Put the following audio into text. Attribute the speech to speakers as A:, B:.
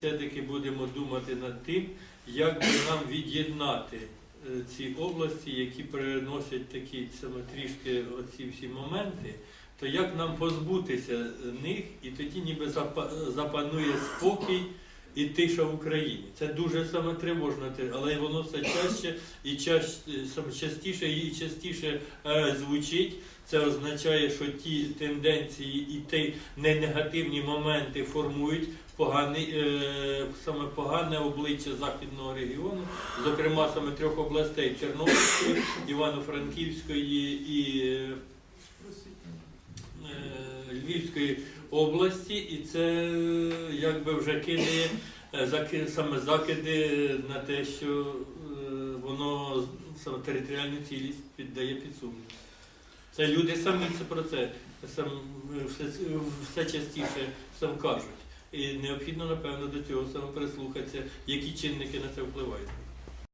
A: все-таки будемо думати над тим, як би нам від'єднати е, ці області, які переносять такі саме трішки оці всі моменти, то як нам позбутися них, і тоді ніби запа- запанує спокій і тиша в Україні. Це дуже саме тривожно, те- але воно все чаще і частіше і частіше е, звучить. Це означає, що ті тенденції і ті не негативні моменти формують поганий, е, саме погане обличчя західного регіону, зокрема саме трьох областей Тернопільської, Івано-Франківської і е, е, Львівської області, і це якби вже кидає е, саме закиди на те, що е, воно саме територіальну цілість піддає під сумнів. Це люди самі це про це сам, е, все, все частіше сам кажуть. І необхідно, напевно, до цього саме прислухатися, які чинники на це впливають.